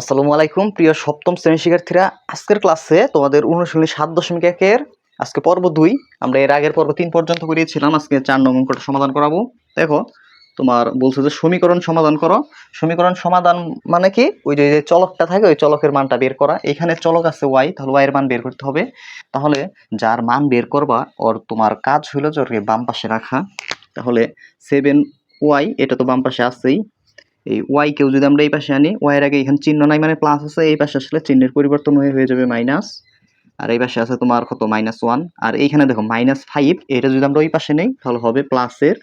আসসালামু আলাইকুম, প্রিয় সপ্তম শ্রেণির শিক্ষার্থীরা। আজকের ক্লাসে তোমাদের অনুশীলনী সাত দশমিক একের আজকে পর্ব দুই। আমরা এর আগের পর্ব তিন পর্যন্ত করিয়েছিলাম, আজকে চার নং অঙ্কটা সমাধান করাবো। দেখো, তোমার বলছে যে সমীকরণ সমাধান করো। সমীকরণ সমাধান মানে কি? ওই যে চলকটা থাকে, ওই চলকের মানটা বের করা। এখানে চলক আছে ওয়াই তাহলে ওয়াই এর মান বের করতে হবে। তাহলে যার মান বের করবা, ওর তোমার কাজ হলো যে ওকে বাম পাশে রাখা। তাহলে সেভেন ওয়াই এটা তো বাম পাশে আছেই। এই ওয়াই কেউ যদি আমরা এই পাশে আনি ওয়াই এর আগে এখানে চিহ্ন নাই মানে প্লাস আছে, এই পাশে আসলে চিহ্নের পরিবর্তন হয়ে হয়ে যাবে মাইনাস আর এই পাশে আছে তোমার কত? মাইনাস ওয়ান আর এইখানে দেখো মাইনাস ফাইভ এটা যদি আমরা ওই পাশে নেই, তাহলে হবে প্লাসের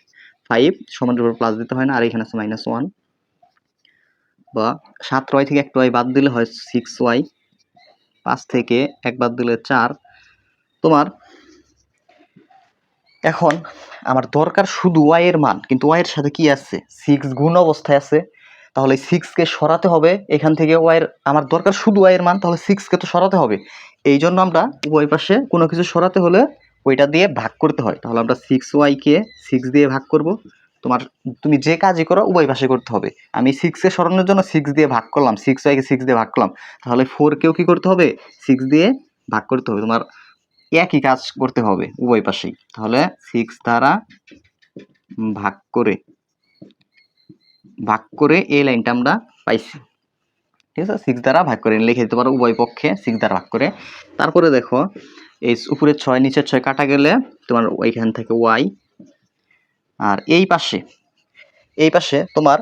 ফাইভ সমানের উপর প্লাস দিতে হয় না, আর এখানে আছে মাইনাস ওয়ান বা সাত ওয়াই থেকে একটা ওয়াই বাদ দিলে হয় সিক্স ওয়াই পাঁচ থেকে এক বাদ দিলে চার। তোমার এখন আমার দরকার শুধু ওয়াইয়ের মান, কিন্তু ওয়াইয়ের সাথে কি আছে? সিক্স গুণ অবস্থায় আছে, তাহলে সিক্সকে সরাতে হবে, এখান থেকে ওয়াইয়ের আমার দরকার শুধু ওয়াই এর মান, তাহলে সিক্সকে তো সরাতে হবে। এই জন্য আমরা উভয় পাশে কোনো কিছু সরাতে হলে ওইটা দিয়ে ভাগ করতে হয়। তাহলে আমরা সিক্স ওয়াইকে সিক্স দিয়ে ভাগ করব। তোমার, তুমি যে কাজই করো, উভয় পাশে করতে হবে। আমি সিক্সকে সরানোর জন্য সিক্স দিয়ে ভাগ করলাম সিক্স ওয়াইকে সিক্স দিয়ে ভাগ করলাম। তাহলে ফোরকেও কী করতে হবে? সিক্স দিয়ে ভাগ করতে হবে। তোমার একই কাজ করতে হবে উভয় পাশেই। তাহলে সিক্স দ্বারা ভাগ করে ভাগ করে এই লাইনটা আমরা পাইছি। ঠিক আছে? সিক্স দ্বারা ভাগ করে লিখে দিতে পারো উভয় পক্ষে সিক্স দ্বারা ভাগ করে। তারপরে দেখো, এই উপরে ছয় নিচের ছয় কাটা গেলে তোমার ওইখান থেকে ওয়াই আর এই পাশে এই পাশে তোমার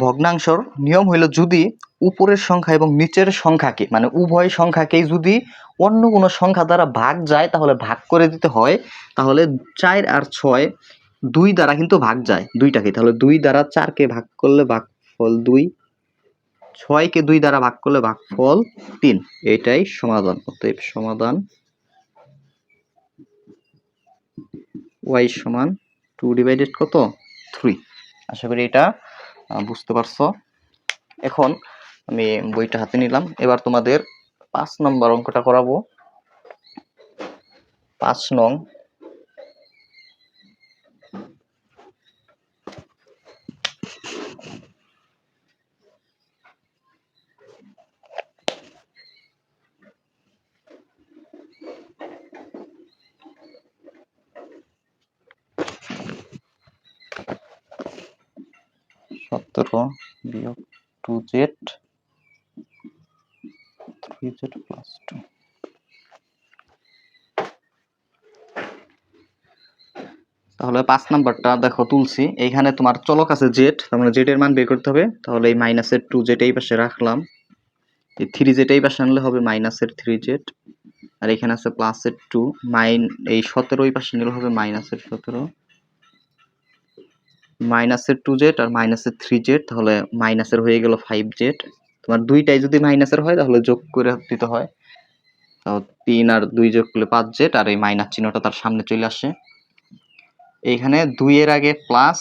ভগ্নাংশর নিয়ম হইল যদি উপরের সংখ্যা এবং নিচের সংখ্যাকে মানে উভয় সংখ্যাকেই যদি অন্য কোনো সংখ্যা দ্বারা ভাগ যায়, তাহলে ভাগ করে দিতে হয়, তাহলে চার আর ছয় দুই দ্বারা কিন্তু ভাগ যায় দুইটাকে। তাহলে দুই দ্বারা চারকে ভাগ করলে ভাগফল দুই, ছয়কে দুই দ্বারা ভাগ করলে ভাগফল তিন। এটাই সমাধান। অতএব সমাধান ওয়াই সমান টু ডিভাইডেড কত? থ্রি। আশা করি এটা বুঝতে পারছ। এখন আমি বইটা হাতে নিলাম। এবার তোমাদের পাঁচ নম্বর অঙ্কটা করাবো। পাঁচ নং। সতেরো বিয়োগ two z three z plus two তাহলে পাঁচ নাম্বারটা দেখো তুলছি। এইখানে তোমার চলক আছে জেড, তার মানে জেড এর মান বের করতে হবে। তাহলে এই মাইনাসের টু জেড এই পাশে রাখলাম। এই থ্রি জেড এই পাশে আনলে হবে মাইনাসের থ্রি জেড আর এখানে আছে প্লাসের টু মাইন এই সতেরো এই পাশে নিলে হবে মাইনাসের সতেরো। মাইনাসের টু জেড আর মাইনাসের থ্রি জেড তাহলে মাইনাসের হয়ে গেল ফাইভ জেড তোমার দুইটাই যদি মাইনাসের হয়, তাহলে যোগ করে দিতে হয়। তো তিন আর দুই যোগ করলে পাঁচ জেড আর এই মাইনাস চিহ্নটা তার সামনে চলে আসে। এইখানে দুইয়ের আগে প্লাস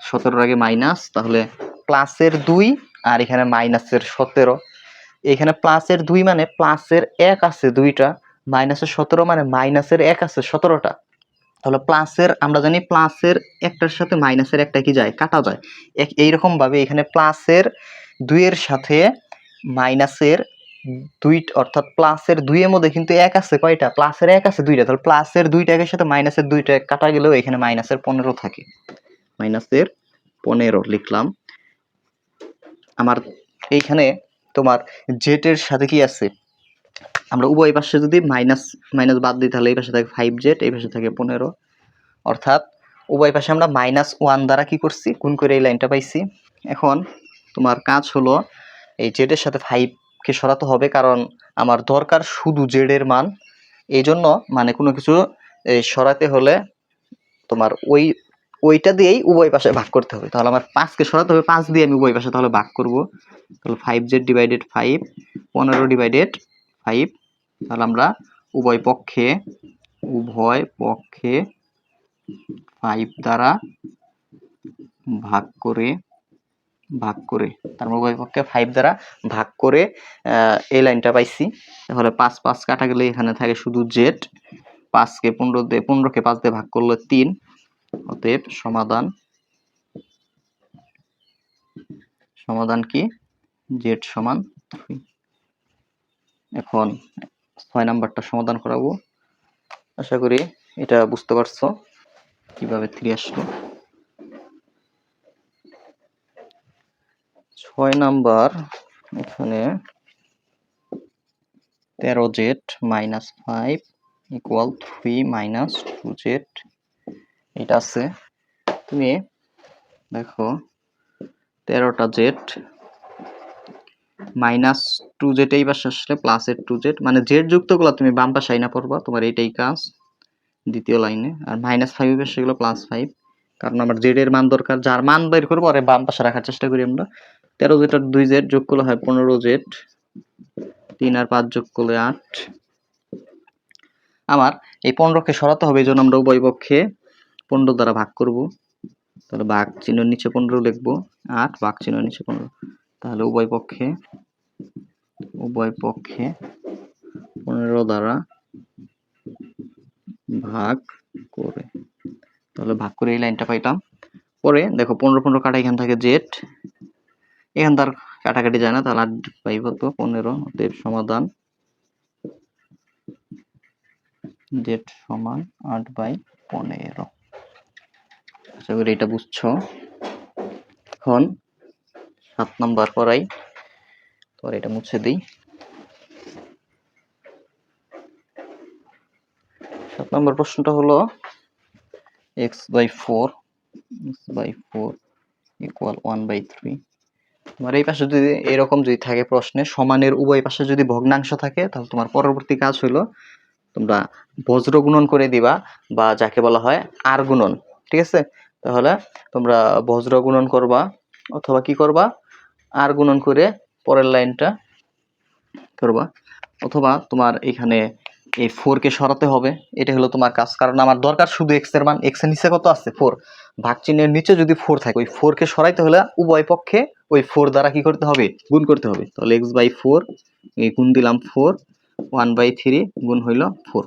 সতেরোর আগে মাইনাস তাহলে প্লাসের দুই, আর এখানে মাইনাসের সতেরো। এখানে প্লাসের দুই মানে প্লাসের এক আছে দুইটা মাইনাসের সতেরো মানে মাইনাসের এক আছে সতেরোটা। তাহলে প্লাসের আমরা জানি প্লাসের একটার সাথে মাইনাসের একটা কি যায়? কাটা যায়। এক এইরকম ভাবে এখানে প্লাসের দুইয়ের সাথে মাইনাসের দুই অর্থাৎ প্লাসের দুইয়ের মধ্যে কিন্তু এক আছে, কয়টা? প্লাসের এক আছে দুইটা। তাহলে প্লাসের দুইটা একের সাথে মাইনাসের দুইটা কাটা গেলেও এখানে মাইনাসের পনেরো থাকে। মাইনাসের পনেরো লিখলাম। আমার এইখানে তোমার জেটের সাথে কি আছে? আমরা উভয় পাশে যদি মাইনাস মাইনাস বাদ দিই, তাহলে এই পাশে থাকে ফাইভ জেড এই পাশে থাকে পনেরো। অর্থাৎ উভয় পাশে আমরা মাইনাস ওয়ান দ্বারা কি করছি? গুণ করে এই লাইনটা পাইছি। এখন তোমার কাজ হলো এই জেডের সাথে ফাইভকে সরাতে হবে কারণ আমার দরকার শুধু জেডের মান। এই জন্য মানে কোনো কিছু সরাতে হলে তোমার ওই, ওইটা দিয়েই উভয় পাশে ভাগ করতে হবে। তাহলে আমার পাঁচকে সরাতে হবে, পাঁচ দিয়ে আমি উভয় পাশে তাহলে ভাগ করব। তাহলে ফাইভ জেড ডিভাইডেড ফাইভ পনেরো ডিভাইডেড ফাইভ তাহলে আমরা উভয় পক্ষে উভয় পক্ষে ফাইভ দ্বারা ভাগ করে ভাগ করে, তার উভয় ফাইভ দ্বারা ভাগ করে এই লাইনটা পাইছি। তাহলে পাঁচ পাঁচ কাটা গেলে এখানে থাকে শুধু জেড পাঁচকে পনেরো দিয়ে, পনেরোকে পাঁচ দিয়ে ভাগ করলে তিন, অতএব সমাধান সমাধান কি? জেড সমান এখন ছয় নাম্বারটা সমাধান করাবো। আশা করি এটা বুঝতে পারছ, কীভাবে থ্রি আসলো। ছয় নাম্বার, এখানে তেরো z minus five equal three minus two z, এটা আছে। তুমি দেখো, তেরোটা জেড মাইনাস টু জেড এই পাশে আসলে প্লাস এর টু জেড মানে জেড যুক্তগুলো তুমি বাম পাশে আইনা পড়বা, তোমার এইটাই কাজ দ্বিতীয় লাইনে। আর মাইনাস ফাইভ পাশে গেলো প্লাস ফাইভ কারণ আমার জেড এর মান দরকার। যার মান বের করব আর বাম পাশে রাখার চেষ্টা করি আমরা। তেরো জেড আর দুই জেড যোগ করলে হয় পনেরো জেড তিন আর পাঁচ যোগ করলে আট। আমার এই পনেরোকে সরাতে হবে, এই জন্য আমরা উভয় পক্ষে পনেরো দ্বারা ভাগ করব। তাহলে ভাগ চিহ্ন নিচে পনেরো লিখব। আট, ভাগ চিহ্ন নিচে পনেরো। তাহলে উভয় পক্ষে উভয় পক্ষে পনেরো দ্বারা ভাগ তাহলে ভাগ করে এই লাইনটা পাইতাম। পরে দেখো পনেরো পনেরো কাটা এখান থেকে জেড। এখান তার কাটাকাটি যায় না, তাহলে আট পাইব তো পনেরো অতএব সমাধান। জেড সমান আট বাই পনেরো। আশা করি এটা বুঝছ। এখন সাত নাম্বার পড়াই। তো আর এটা মুছে দিই। সাত নম্বর প্রশ্নটা হলো x by four x by four equal one by three তোমার এই পাশে যদি এরকম যদি থাকে প্রশ্নে, সমানের উভয় পাশে যদি ভগ্নাংশ থাকে, তাহলে তোমার পরবর্তী কাজ হলো তোমরা বজ্র গুণন করে দিবা, বা যাকে বলা হয় আর গুণন, ঠিক আছে? তাহলে তোমরা বজ্র গুণন করবা, অথবা কি করবা? আর গুণন করে পরের লাইনটা করবা। অথবা তোমার এখানে এই ফোর কে সরাতে হবে। এটা হলো তোমার কাজ। কারণ আমার দরকার শুধু এক্সের মান। এক্সের নিচে কত আছে? ফোর ভাগ চিহ্নের নিচে যদি ফোর থাকে, ওই ফোর কে সরাইতে হলে উভয় পক্ষে ওই ফোর দ্বারা কি করতে হবে? গুণ করতে হবে। তাহলে এক্স বাই ফোর গুণ দিলাম ফোর ওয়ান বাই থ্রি গুণ হইল ফোর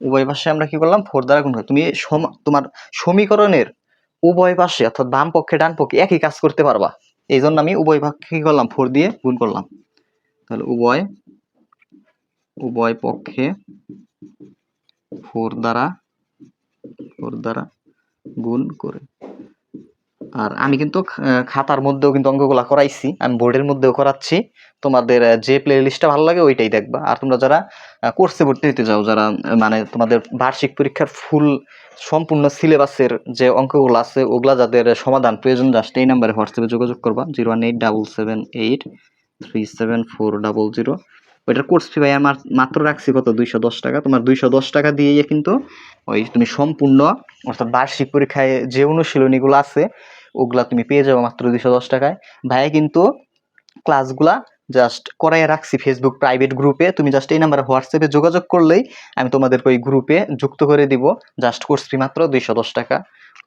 উভয় পাশে আমরা কি করলাম? ফোর দ্বারা গুণ করি তুমি তোমার সমীকরণের উভয় পাশে, অর্থাৎ বাম পক্ষে, ডান পক্ষে একই কাজ করতে পারবা। এই জন্য আমি উভয় পক্ষে কি করলাম? ফোর দিয়ে গুণ করলাম। তাহলে উভয় উভয় পক্ষে ফোর দ্বারা ফোর দ্বারা গুণ করে। আর আমি কিন্তু খাতার মধ্যেও কিন্তু অঙ্কগুলা করাইছি, আমি বোর্ডের মধ্যেও করাচ্ছি। তোমাদের যে প্লে লিস্টটা ভালো লাগে ওইটাই দেখবা। আর তোমরা যারা কোর্সে ভর্তি হতে যাও, যারা মানে তোমাদের বার্ষিক পরীক্ষার ফুল সম্পূর্ণ সিলেবাসের যে অঙ্কগুলো আছে, ওগুলা যাদের সমাধান প্রয়োজন জাস্ট এই নাম্বারে হোয়াটসঅ্যাপে যোগাযোগ করবা। Zero one eight double seven eight three seven four double zero. ওইটার কোর্স ফি ভাই আমার মাত্র রাখছি কত? দুইশো দশ টাকা। তোমার দুইশো দশ টাকা দিয়ে কিন্তু ওই তুমি সম্পূর্ণ অর্থাৎ বার্ষিক পরীক্ষায় যে অনুশীলনীগুলো আছে, ওগুলা তুমি পেয়ে যাবে মাত্র দুইশো দশ টাকায়। ভাইয়া কিন্তু ক্লাসগুলা জাস্ট করাই রাখছি ফেসবুক প্রাইভেট গ্রুপে তুমি জাস্ট এই নাম্বারে হোয়াটসঅ্যাপে যোগাযোগ করলেই আমি তোমাদেরকে ওই গ্রুপে যুক্ত করে দিব। জাস্ট কোর্স ফি মাত্র দুইশো দশ টাকা।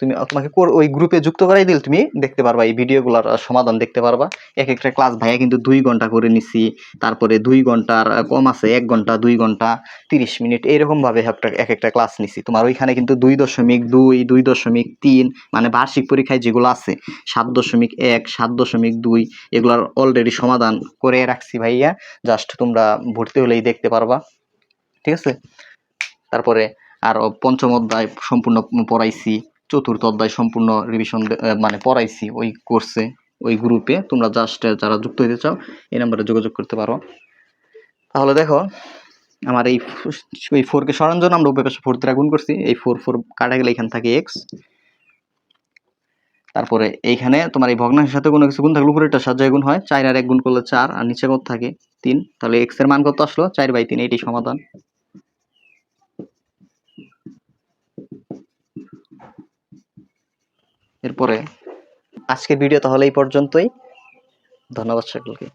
তুমি তোমাকে ওই গ্রুপে যুক্ত করাই দিলে তুমি। দেখতে পারবা, এই ভিডিওগুলোর সমাধান দেখতে পারবা। এক একটা ক্লাস ভাইয়া কিন্তু দুই ঘণ্টা করে নিছি, তারপরে দুই ঘণ্টার কম আছে, এক ঘণ্টা, দুই ঘণ্টা, তিরিশ মিনিট এরকম ভাবে একটা এক একটা ক্লাস নিছি। তোমার ওইখানে কিন্তু দুই দশমিক দুই দুই দশমিক তিন মানে বার্ষিক পরীক্ষায় যেগুলো আছে, সাত দশমিক এক, সাত দশমিক দুই, এগুলার অলরেডি সমাধান করে রাখছি ভাইয়া। জাস্ট তোমরা ভর্তি হলেই দেখতে পারবা। ঠিক আছে? তারপরে আর পঞ্চম অধ্যায় সম্পূর্ণ পড়াইছি। চতুর্থ অধ্যায় সম্পূর্ণ রিভিশন মানে পড়াইছি ওই কোর্সে ওই গ্রুপে তোমরা জাস্ট যারা যুক্ত হতে চাও, এই নাম্বারে যোগাযোগ করতে পারো। তাহলে দেখো, আমার এই এই ফোরকে সরানোর জন্য আমরা উভয় ফোর দ্বারা গুণ করছি। এই ফোর ফোর কাটা গেলে এখান থাকে এক্স তারপরে এইখানে তোমার এই ভগ্নাংশের সাথে কোনো কিছু গুণ থাকলে উপরেটা সাজায় গুণ হয়। চার আর এক গুণ করলে চার, আর নিচে কত থাকে? তিন। তাহলে এক্সের মান কত আসলো? চার বাই তিন এটি সমাধান। এরপরে আজকের ভিডিও তাহলে এই পর্যন্তই। ধন্যবাদ সকলকে।